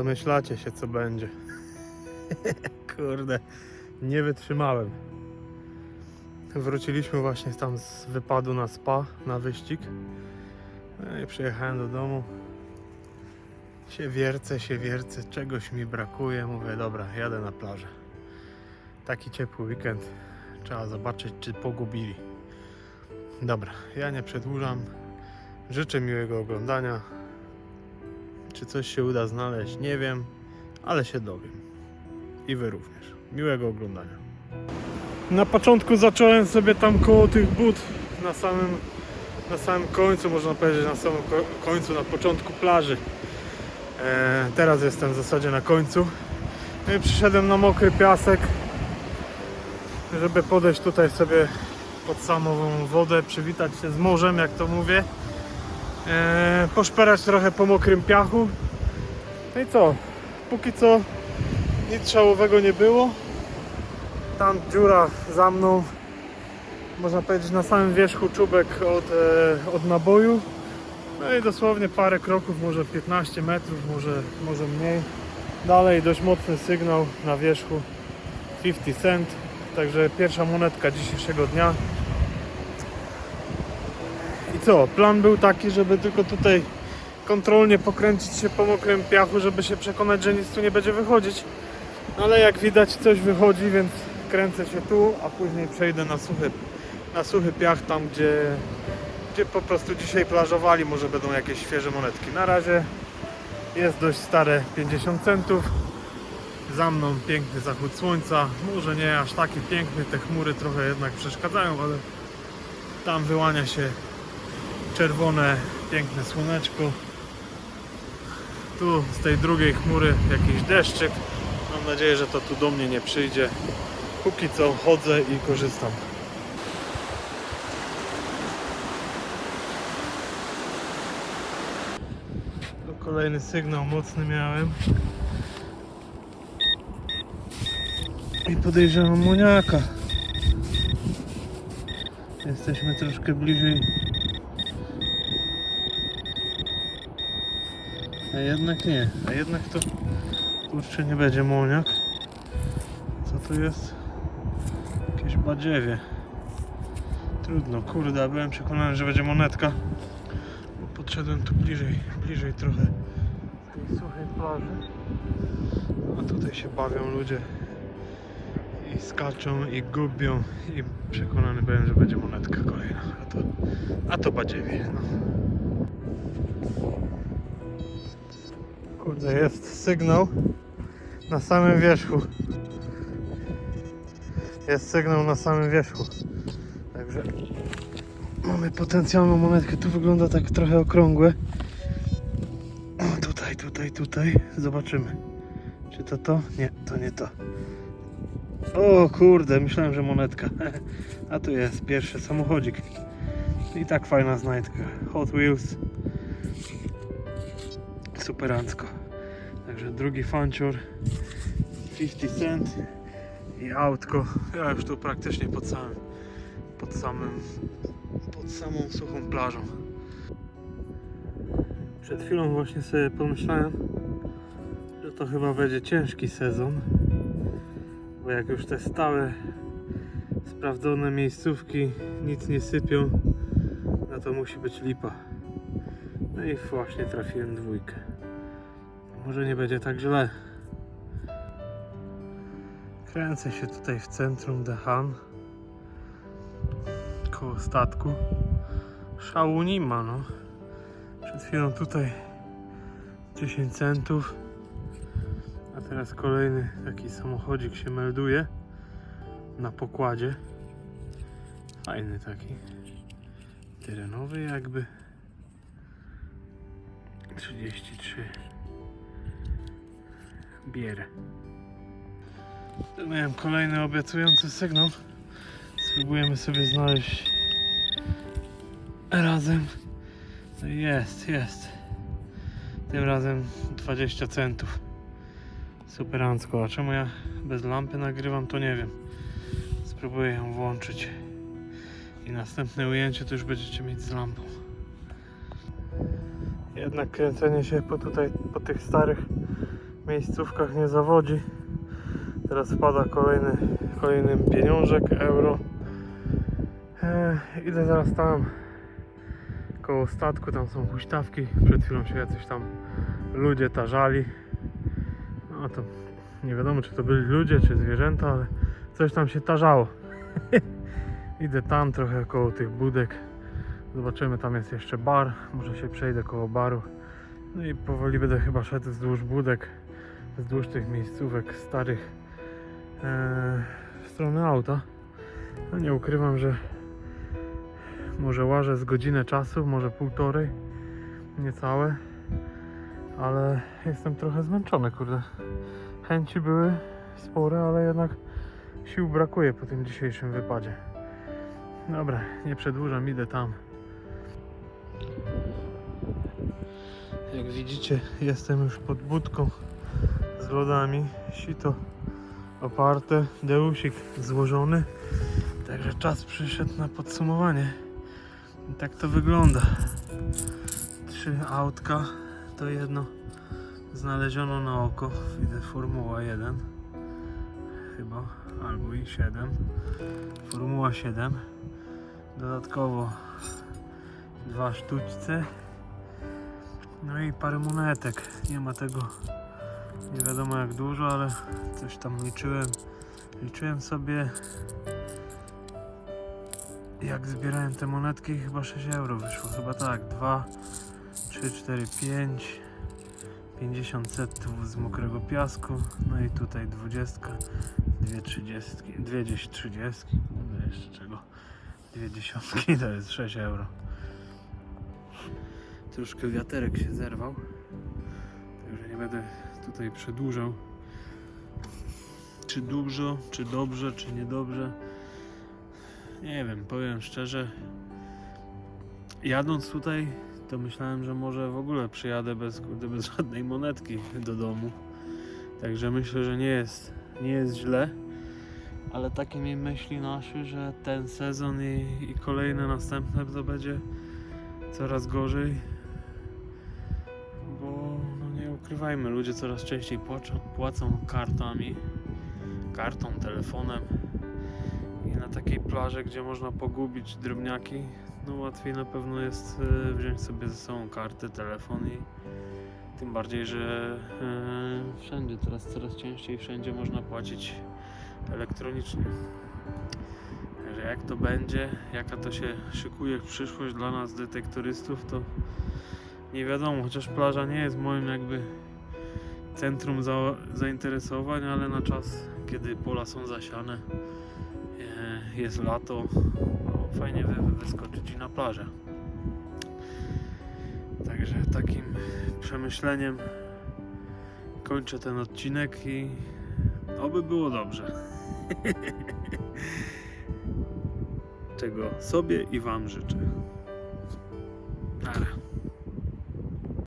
Domyślacie się co będzie. Kurde, nie wytrzymałem. Wróciliśmy właśnie tam z wypadu na spa, na wyścig. No i przyjechałem do domu. Się wiercę, się wiercę, czegoś mi brakuje. Mówię, dobra, jadę na plażę. Taki ciepły weekend. Trzeba zobaczyć, czy pogubili. Dobra, ja nie przedłużam. Życzę miłego oglądania. Czy coś się uda znaleźć, nie wiem, ale się dowiem. I wy również. Miłego oglądania. Na początku zacząłem sobie tam koło tych but na samym, na samym końcu, można powiedzieć na samym ko- końcu, na początku plaży. E, teraz jestem w zasadzie na końcu. No i przyszedłem na mokry piasek, żeby podejść tutaj sobie pod samą wodę, przywitać się z morzem, jak to mówię. E, poszperać trochę po mokrym piachu. No i co? Póki co nic szałowego nie było. Tam dziura za mną. Można powiedzieć na samym wierzchu czubek od, e, od naboju. No i dosłownie parę kroków, może 15 metrów, może, może mniej. Dalej dość mocny sygnał na wierzchu 50 cent. Także pierwsza monetka dzisiejszego dnia. Co? Plan był taki, żeby tylko tutaj kontrolnie pokręcić się po mokrym piachu, żeby się przekonać, że nic tu nie będzie wychodzić. No ale jak widać coś wychodzi, więc kręcę się tu, a później przejdę na suchy, na suchy piach tam, gdzie, gdzie po prostu dzisiaj plażowali, może będą jakieś świeże monetki. Na razie jest dość stare 50 centów. Za mną piękny zachód słońca, może nie aż taki piękny, te chmury trochę jednak przeszkadzają, ale tam wyłania się czerwone, piękne słoneczko. Tu z tej drugiej chmury jakiś deszczyk. Mam nadzieję, że to tu do mnie nie przyjdzie. Póki co chodzę i korzystam. Tu kolejny sygnał mocny miałem. I podejrzewam moniaka. Jesteśmy troszkę bliżej. A jednak nie. A jednak to kurczę nie będzie moniak. Co to jest? Jakieś badziewie. Trudno, kurde, byłem przekonany, że będzie monetka. Podszedłem tu bliżej, bliżej trochę tej suchej plaży. A tutaj się bawią ludzie. I skaczą, i gubią. I przekonany byłem, że będzie monetka kolejna. A to, a to badziewie. No. Kurde, jest sygnał na samym wierzchu. Jest sygnał na samym wierzchu. Także mamy potencjalną monetkę. Tu wygląda tak trochę okrągłe. O, tutaj, tutaj, tutaj. Zobaczymy. Czy to to? Nie, to nie to. O kurde, myślałem, że monetka. A tu jest pierwszy samochodzik. I tak fajna znajdka. Hot Wheels. Superancko. Także drugi fancior 50 cent i autko. Ja już tu praktycznie pod samym pod samym pod samą suchą plażą. Przed chwilą właśnie sobie pomyślałem, że to chyba będzie ciężki sezon. Bo jak już te stałe sprawdzone miejscówki nic nie sypią, no to musi być lipa. No i właśnie trafiłem dwójkę. Może nie będzie tak źle. Kręcę się tutaj w centrum Dehan. Koło statku. Szału nie ma, no. Przed chwilą tutaj 10 centów. A teraz kolejny taki samochodzik się melduje na pokładzie. Fajny taki. Terenowy jakby. 33 bierę. Tu miałem kolejny obiecujący sygnał. Spróbujemy sobie znaleźć razem. No jest, jest. Tym razem 20 centów. Superancko. A czemu ja bez lampy nagrywam, to nie wiem. Spróbuję ją włączyć. I następne ujęcie to już będziecie mieć z lampą. Jednak kręcenie się po tutaj, po tych starych miejscówkach nie zawodzi. Teraz wpada kolejny, kolejny pieniążek, euro. E, idę zaraz tam koło statku, tam są huśtawki. Przed chwilą się jacyś tam ludzie tarzali. No to nie wiadomo czy to byli ludzie, czy zwierzęta, ale coś tam się tarzało. Idę tam trochę koło tych budek. Zobaczymy, tam jest jeszcze bar. Może się przejdę koło baru. No i powoli będę chyba szedł wzdłuż budek, wzdłuż tych miejscówek starych e, w stronę auta. No nie ukrywam, że może łażę z godzinę czasu, może półtorej, niecałe, ale jestem trochę zmęczony, kurde. Chęci były spore, ale jednak sił brakuje po tym dzisiejszym wypadzie. Dobra, nie przedłużam, idę tam. Jak widzicie, jestem już pod budką z lodami. Sito oparte, deusik złożony. Także czas przyszedł na podsumowanie. I tak to wygląda. Trzy autka, to jedno znaleziono na oko. Widzę Formuła 1 chyba, albo i 7. Formuła 7. Dodatkowo dwa sztućce. No i parę monetek. Nie ma tego nie wiadomo jak dużo, ale coś tam liczyłem. Liczyłem sobie jak zbierałem te monetki chyba 6 euro wyszło. Chyba tak. 2, 3, 4, 5 50 centów z mokrego piasku. No i tutaj 20, dwie 30, dwie gdzieś 30. Kurde, jeszcze czego? Dwie dziesiątki to jest 6 euro. Troszkę wiaterek się zerwał. Także nie będę tutaj przedłużał. Czy dużo, czy dobrze, czy niedobrze. Nie wiem, powiem szczerze. Jadąc tutaj, to myślałem, że może w ogóle przyjadę bez, kurde, bez żadnej monetki do domu. Także myślę, że nie jest, nie jest źle. Ale takie mi myśli naszły, że ten sezon i, i kolejne następne to będzie coraz gorzej. Ukrywajmy, ludzie coraz częściej płacą, płacą kartami, kartą, telefonem. I na takiej plaży, gdzie można pogubić drobniaki, no łatwiej na pewno jest e, wziąć sobie ze sobą kartę, telefon i tym bardziej, że e, wszędzie teraz coraz częściej wszędzie można płacić elektronicznie. Także jak to będzie, jaka to się szykuje przyszłość dla nas detektorystów, to nie wiadomo, chociaż plaża nie jest moim jakby centrum za, zainteresowań, ale na czas, kiedy pola są zasiane, e, jest lato, no, fajnie wy, wyskoczyć i na plażę. Także takim przemyśleniem kończę ten odcinek i oby było dobrze. Czego sobie i Wam życzę.